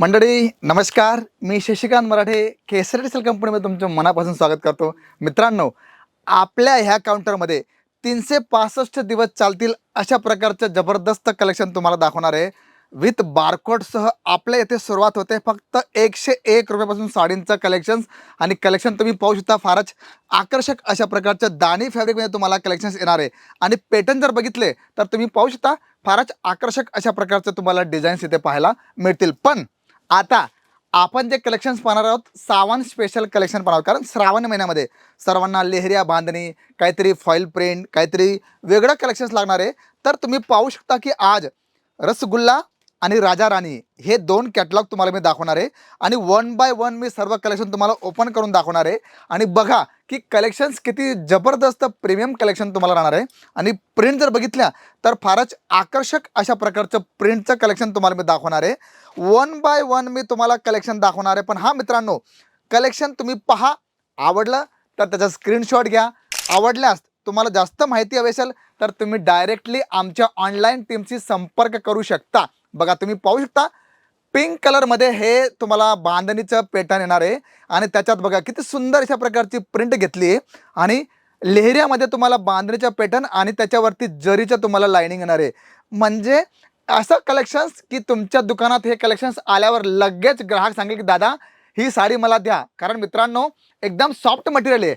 मंडळी नमस्कार. मी शशिकांत मराठे केसरी सेल कंपनीमध्ये तुमचं मनापासून स्वागत करतो. मित्रांनो आपल्या ह्या काउंटरमध्ये तीनशे पासष्ट दिवस चालतील अशा प्रकारचं जबरदस्त कलेक्शन तुम्हाला दाखवणार आहे. विथ बारकोडसह आपल्या इथे सुरुवात होते. फक्त एकशे एक रुपयापासून साडींचं कलेक्शन्स आणि कलेक्शन तुम्ही पाहू शकता. फारच आकर्षक अशा प्रकारचं दाणी फॅब्रिकमध्ये तुम्हाला कलेक्शन्स येणार आहे. आणि पॅटर्न जर बघितले तर तुम्ही पाहू शकता फारच आकर्षक अशा प्रकारचं तुम्हाला डिझाईन्स इथे पाहायला मिळतील. पण आता आपण जे कलेक्शन्स पाहणार आहोत सावन स्पेशल कलेक्शन पाहणार आहोत. कारण श्रावण महिन्यामध्ये सर्वांना लेहऱ्या बांधणी काहीतरी फॉईल प्रिंट काहीतरी वेगळं कलेक्शन्स लागणार आहे. तर तुम्ही पाहू शकता की आज रसगुल्ला आणि राजा राणी हे दोन कॅटलॉग तुम्हाला मी दाखवणार आहे. आणि वन बाय वन मी सर्व कलेक्शन तुम्हाला ओपन करून दाखवणार आहे. आणि बघा की कलेक्शन्स किती जबरदस्त प्रीमियम कलेक्शन तुम्हाला राहणार आहे. आणि प्रिंट जर बघितल्या तर फारच आकर्षक अशा प्रकारचं प्रिंटचं कलेक्शन तुम्हाला मी दाखवणार आहे. वन बाय वन मी तुम्हाला कलेक्शन दाखवणार आहे. पण हा मित्रांनो कलेक्शन तुम्ही पहा आवडलं तर त्याचा स्क्रीनशॉट घ्या. आवडल्यास तुम्हाला जास्त माहिती हवी असेल तर तुम्ही डायरेक्टली आमच्या ऑनलाईन टीमशी संपर्क करू शकता. बघा तुम्ही पाहू शकता पिंक कलरमध्ये हे तुम्हाला बांधणीचं पेटर्न येणार आहे. आणि त्याच्यात बघा किती सुंदर अशा प्रकारची प्रिंट घेतली आहे. आणि लेहऱ्यामध्ये तुम्हाला बांधणीचं पॅटर्न आणि त्याच्यावरती जरीचं तुम्हाला लाईनिंग येणार आहे. म्हणजे असं कलेक्शन्स की तुमच्या दुकानात हे कलेक्शन्स आल्यावर लगेच ग्राहक सांगेल की दादा ही साडी मला द्या. कारण मित्रांनो एकदम सॉफ्ट मटेरियल आहे.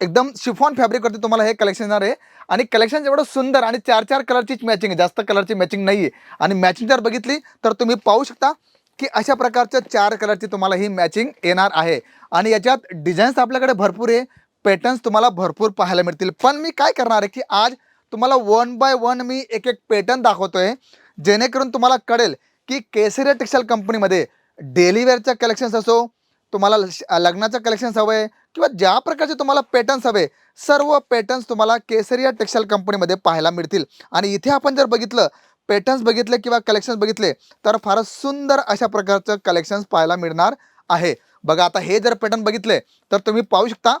एकदम शिफॉन फॅब्रिकवरती तुम्हाला हे कलेक्शन येणार आहे. आणि कलेक्शन एवढं सुंदर आणि चार चार कलरचीच मॅचिंग आहे. जास्त कलरची मॅचिंग नाही आहे आणि मॅचिंग जर बघितली तर तुम्ही पाहू शकता की अशा प्रकारच्या चार कलरची तुम्हाला ही मॅचिंग येणार आहे. आणि याच्यात डिझाईन्स आपल्याकडे भरपूर आहे. पॅटर्न्स तुम्हाला भरपूर पाहायला मिळतील. पण मी काय करणार आहे की आज तुम्हाला वन बाय वन मी एक एक पॅटर्न दाखवतोय जेणेकरून तुम्हाला कळेल की केसरिया टेक्सटाईल कंपनीमध्ये डेलीवेअरच्या कलेक्शन्स असो तुम्हाला ल- लग्नाचं कलेक्शन्स हवं आहे किंवा ज्या प्रकारचे तुम्हाला पॅटर्न्स हवे सर्व पॅटर्न्स तुम्हाला केसरिया टेक्सटाईल कंपनीमध्ये पाहायला मिळतील. आणि इथे आपण जर बघितलं पॅटर्न्स बघितले किंवा कलेक्शन्स बघितले तर फारच सुंदर अशा प्रकारचं कलेक्शन्स पाहायला मिळणार आहे. बघा आता हे जर पॅटर्न बघितले तर तुम्ही पाहू शकता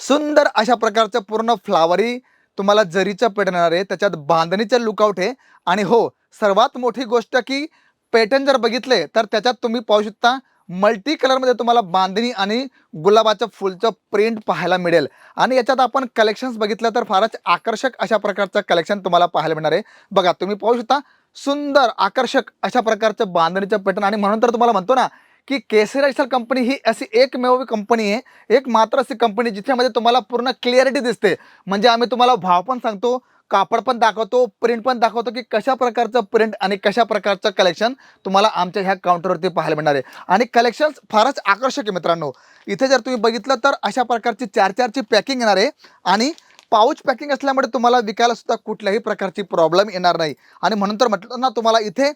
सुंदर अशा प्रकारचं पूर्ण फ्लावरी तुम्हाला जरीचं पॅटर्न येणार आहे त्याच्यात बांधणीचं लुकआउट आहे. आणि हो सर्वात मोठी गोष्ट की पॅटर्न जर बघितले तर त्याच्यात तुम्ही पाहू शकता मल्टी कलरमध्ये तुम्हाला बांधणी आणि गुलाबाच्या फुलचं प्रिंट पाहायला मिळेल. आणि याच्यात आपण कलेक्शन्स बघितलं तर फारच आकर्षक अशा प्रकारचं कलेक्शन तुम्हाला पाहायला मिळणार आहे. बघा तुम्ही पाहू शकता सुंदर आकर्षक अशा प्रकारचं बांधणीचं पॅटर्न आणि म्हणून तर तुम्हाला म्हणतो ना की केसरी कंपनी ही अशी एकमेव कंपनी आहे. एक मात्र अशी कंपनी जिच्यामध्ये तुम्हाला पूर्ण क्लिअरिटी दिसते. म्हणजे आम्ही तुम्हाला भाव पण सांगतो कापड पण दाखवतो प्रिंट पण दाखवतो की कशा प्रकारचं प्रिंट आणि कशा प्रकारचं कलेक्शन तुम्हाला आमच्या ह्या काउंटरवरती पाहायला मिळणार आहे. आणि कलेक्शन्स फारच आकर्षक आहे मित्रांनो. इथे जर तुम्ही बघितलं तर अशा प्रकारची चार चारची पॅकिंग येणार आहे आणि पाऊच पॅकिंग असल्यामुळे तुम्हाला विकायला सुद्धा कुठल्याही प्रकारची प्रॉब्लेम येणार नाही. आणि म्हणून तर म्हटलं ना तुम्हाला इथे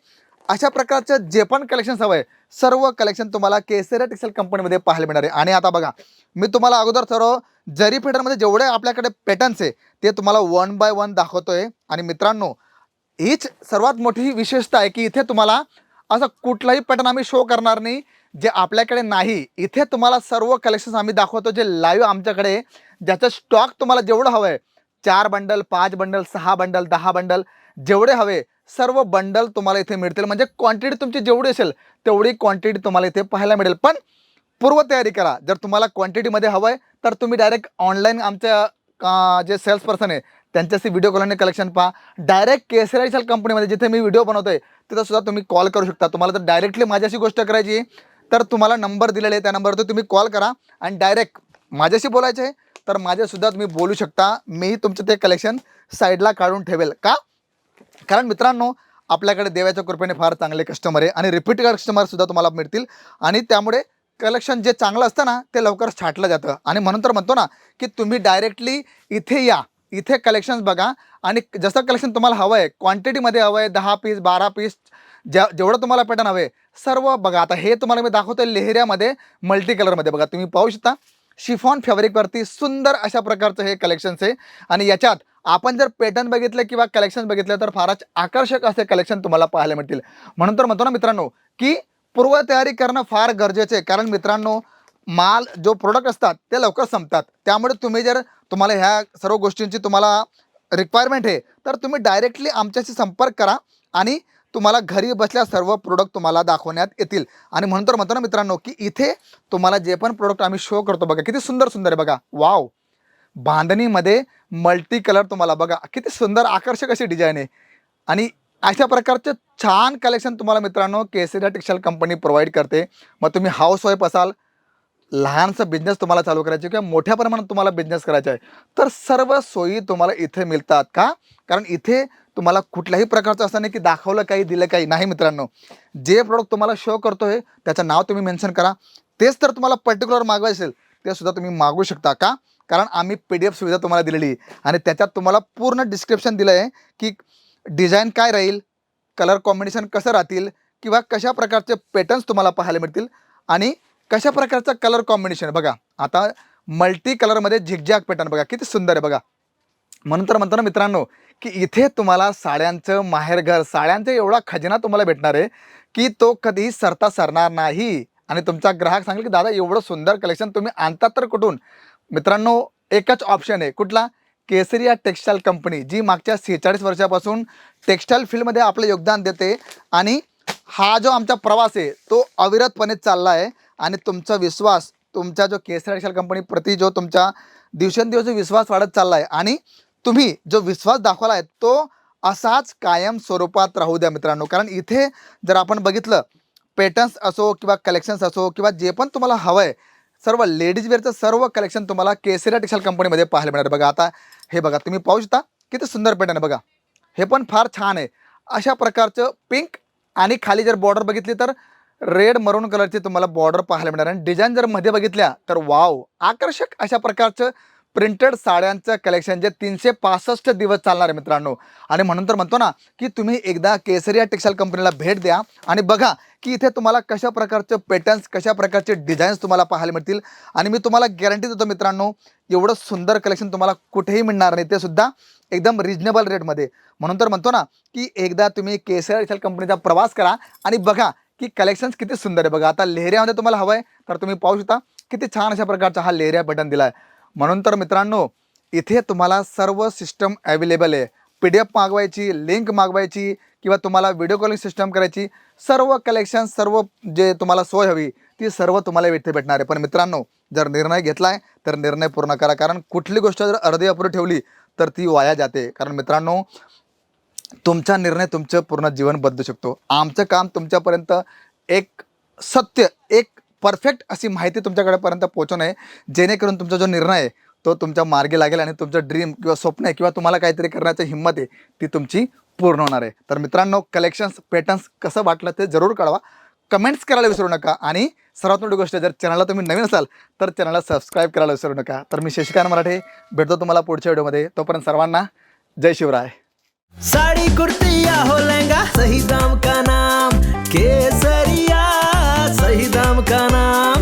अशा प्रकारचं जे पण कलेक्शन्स हवं आहे सर्व कलेक्शन तुम्हाला केसरी टेक्सटाईल कंपनीमध्ये पाहायला मिळणार आहे. आणि आता बघा मी तुम्हाला अगोदर सर्व जरी पॅटर्नमध्ये जेवढे आपल्याकडे पॅटर्न्स आहे ते तुम्हाला वन बाय वन दाखवतोय. आणि मित्रांनो हीच सर्वात मोठी विशेषता आहे की इथे तुम्हाला असं कुठलाही पॅटर्न आम्ही शो करणार नाही जे आपल्याकडे नाही. इथे तुम्हाला सर्व कलेक्शन्स आम्ही दाखवतो जे लाईव्ह आमच्याकडे ज्याचं स्टॉक तुम्हाला जेवढं हवं आहे चार बंडल पाच बंडल सहा बंडल दहा बंडल जेवढे हवे सर्व बंडल तुम्हाला इथे मिळतील. म्हणजे क्वांटिटी तुमची जेवढी असेल तेवढी क्वांटिटी तुम्हाला इथे पाहायला मिळेल. पण पूर्वतयारी करा. जर तुम्हाला क्वांटिटीमध्ये हवं आहे तर तुम्ही डायरेक्ट ऑनलाईन आमच्या जे सेल्स पर्सन आहे त्यांच्याशी व्हिडिओ कॉलने कलेक्शन पहा. डायरेक्ट केसरायशल कंपनीमध्ये जिथे मी व्हिडिओ बनवतो आहे सुद्धा तुम्ही कॉल करू शकता. तुम्हाला जर डायरेक्टली माझ्याशी गोष्ट करायची आहे, तर तुम्हाला नंबर दिलेला आहे. त्या नंबरवर तुम्ही कॉल करा आणि डायरेक्ट माझ्याशी बोलायचं आहे तर माझ्यासुद्धा तुम्ही बोलू शकता. मी तुमचं ते कलेक्शन साईडला काढून ठेवेल. का? कारण मित्रांनो आपल्याकडे देवाच्या कृपेने फार चांगले कस्टमर आहे आणि रिपीट कस्टमरसुद्धा तुम्हाला मिळतील. आणि त्यामुळे कलेक्शन जे चांगलं असतं ना ते लवकर छाटलं जातं. आणि म्हणून तर म्हणतो ना की तुम्ही डायरेक्टली इथे या. इथे कलेक्शन्स बघा. आणि जसं कलेक्शन तुम्हाला हवं आहे क्वांटिटीमध्ये हवं आहे दहा पीस बारा पीस ज्या जेवढं तुम्हाला पॅटर्न हवे सर्व बघा. आता हे तुम्हाला मी दाखवतो लेहऱ्यामध्ये मल्टी कलरमध्ये बघा तुम्ही पाहू शकता शिफॉन फॅब्रिकवरती सुंदर अशा प्रकारचं हे कलेक्शन्स आहे. आणि याच्यात आपण जर पॅटर्न बघितलं किंवा कलेक्शन बघितलं तर फारच आकर्षक असे कलेक्शन तुम्हाला पाहायला मिळतील. म्हणून तर म्हणतो ना मित्रांनो की पूर्वतयारी करणं फार गरजेचं आहे. कारण मित्रांनो माल जो प्रोडक्ट असतात ते लवकर संपतात. त्यामुळे तुम्ही जर तुम्हाला ह्या सर्व गोष्टींची तुम्हाला रिक्वायरमेंट आहे तर तुम्ही डायरेक्टली आमच्याशी संपर्क करा आणि तुम्हाला घरी बसल्या सर्व प्रोडक्ट तुम्हाला दाखवण्यात येतील. आणि म्हणून तर म्हणतो ना मित्रांनो की इथे तुम्हाला जे पण प्रोडक्ट आम्ही शो करतो बघा किती सुंदर सुंदर आहे बघा. वाव बांधणीमध्ये मल्टी कलर तुम्हाला बघा. किती सुंदर आकर्षक अशी डिझाईन आहे. आणि अशा प्रकारचे छान कलेक्शन तुम्हाला मित्रांनो केसरिया टेक्सटाईल कंपनी प्रोव्हाइड करते. मग तुम्ही हाऊस वाईफ असाल लहानसा बिझनेस तुम्हाला चालू करायचे किंवा मोठ्या प्रमाणात तुम्हाला बिझनेस करायचा आहे तर सर्व सोयी तुम्हाला इथे मिळतात का? कारण इथे तुम्हाला कुठल्याही प्रकारचं असं नाही की दाखवलं काही दिलं काही नाही मित्रांनो. जे प्रोडक्ट तुम्हाला शो करतो आहे त्याचं नाव तुम्ही मेन्शन करा. तेच तर तुम्हाला पर्टिक्युलर मागवायचं असेल ते सुद्धा तुम्ही मागवू शकता का? कारण आम्ही पी डी एफ सुविधा तुम्हाला दिलेली. आणि त्याच्यात तुम्हाला पूर्ण डिस्क्रिप्शन दिलं आहे की डिझाईन काय राहील कलर कॉम्बिनेशन कसं राहतील किंवा कशा प्रकारचे पॅटर्न्स तुम्हाला पाहायला मिळतील आणि कशा प्रकारचं कलर कॉम्बिनेशन बघा आता मल्टी कलरमध्ये झिकझॅक पॅटर्न बघा किती सुंदर आहे बघा. म्हणून तर म्हणतो ना मित्रांनो की इथे तुम्हाला साड्यांचं माहेरघर साड्यांचा एवढा खजिना तुम्हाला भेटणार आहे की तो कधीही सरता सरणार नाही. आणि तुमचा ग्राहक सांगेल की दादा एवढं सुंदर कलेक्शन तुम्ही आणतात तर कुठून? मित्रांनो एकच ऑप्शन आहे. कुठला? केसरिया टेक्स्टाईल कंपनी जी मागच्या सेहेचाळीस वर्षापासून टेक्स्टाईल फील्डमध्ये आपलं योगदान देते. आणि हा जो आमचा प्रवास आहे तो अविरतपणे चालला आहे. आणि तुमचा विश्वास तुमचा जो केसरिया टेक्स्टाईल कंपनी प्रति जो तुमचा दिवसेंदिवस जो विश्वास वाढत चालला आहे आणि तुम्ही जो विश्वास दाखवला आहे तो असाच कायम स्वरूपात राहू द्या मित्रांनो. कारण इथे जर आपण बघितलं पेटर्न्स असो किंवा कलेक्शन्स असो किंवा जे पण तुम्हाला हवं आहे सर्व लेडीज वेअरचं सर्व कलेक्शन तुम्हाला केसरिया टेक्स्टाईल कंपनीमध्ये पाहायला मिळणार. बघा आता हे बघा तुम्ही पाहू शकता किती सुंदर पॅटर्न बघा. हे पण फार छान आहे. अशा प्रकारचं पिंक आणि खाली जर बॉर्डर बघितली तर रेड मरून कलरची तुम्हाला बॉर्डर पाहायला मिळणार. आणि डिझाईन जर मध्ये बघितल्या तर वाव आकर्षक अशा प्रकारचं प्रिंटेड साड्यांचं कलेक्शन जे तीनशे पासष्ट दिवस चालणार आहे मित्रांनो. आणि म्हणून तर म्हणतो ना की तुम्ही एकदा केसरिया टेक्स्टाईल कंपनीला भेट द्या आणि बघा की इथे तुम्हाला कशा प्रकारचे पॅटर्न्स कशा प्रकारचे डिझाईन्स तुम्हाला पाहायला मिळतील. आणि मी तुम्हाला गॅरंटी देतो मित्रांनो एवढं सुंदर कलेक्शन तुम्हाला कुठेही मिळणार नाही. ते सुद्धा एकदम रिजनेबल रेटमध्ये म्हणून तर म्हणतो ना की एकदा तुम्ही केसरिया टेक्स्टाईल कंपनीचा प्रवास करा आणि बघा की कलेक्शन्स किती सुंदर आहे. बघा आता लेहऱ्यामध्ये तुम्हाला हवं आहे तर तुम्ही पाहू शकता किती छान अशा प्रकारचा हा लेहऱ्या बटन दिला आहे म्हणून तर मित्रांनो इथे तुम्हाला सर्व सिस्टम अवेलेबल आहे. पी डी एफ मागवायची लिंक मागवायची किंवा तुम्हाला व्हिडिओ कॉलिंग सिस्टम करायची सर्व कलेक्शन सर्व जे तुम्हाला सोय हवी ती सर्व तुम्हाला इथे भेटणार आहे. पण मित्रांनो जर निर्णय घेतला आहे तर निर्णय पूर्ण करा. कारण कुठली गोष्ट जर अर्धी अपुरी ठेवली तर ती वाया जाते. कारण मित्रांनो तुमचा निर्णय तुमचं पूर्ण जीवन बदलू शकतो. आमचं काम तुमच्यापर्यंत एक सत्य परफेक्ट अशी माहिती तुमच्याकडेपर्यंत पोहोचवणं आहे. जेणेकरून तुमचा जो निर्णय आहे तो तुमच्या मार्गी लागेल आणि तुमचं ड्रीम किंवा स्वप्न आहे किंवा तुम्हाला काहीतरी करण्याची हिंमत आहे ती तुमची पूर्ण होणार आहे. तर मित्रांनो कलेक्शन्स पॅटर्न्स कसं वाटलं ते जरूर कळवा. कमेंट्स करायला विसरू नका आणि सर्वात मोठी गोष्ट जर चॅनलला तुम्ही नवीन असाल तर चॅनलला सबस्क्राईब करायला विसरू नका. तर मी शशिकांत मराठे भेटतो तुम्हाला पुढच्या व्हिडिओमध्ये. तोपर्यंत सर्वांना जय शिवराय. साड़ी कुर्ती या हो लहंगा सही दाम का नाम? केस सही दाम का नाम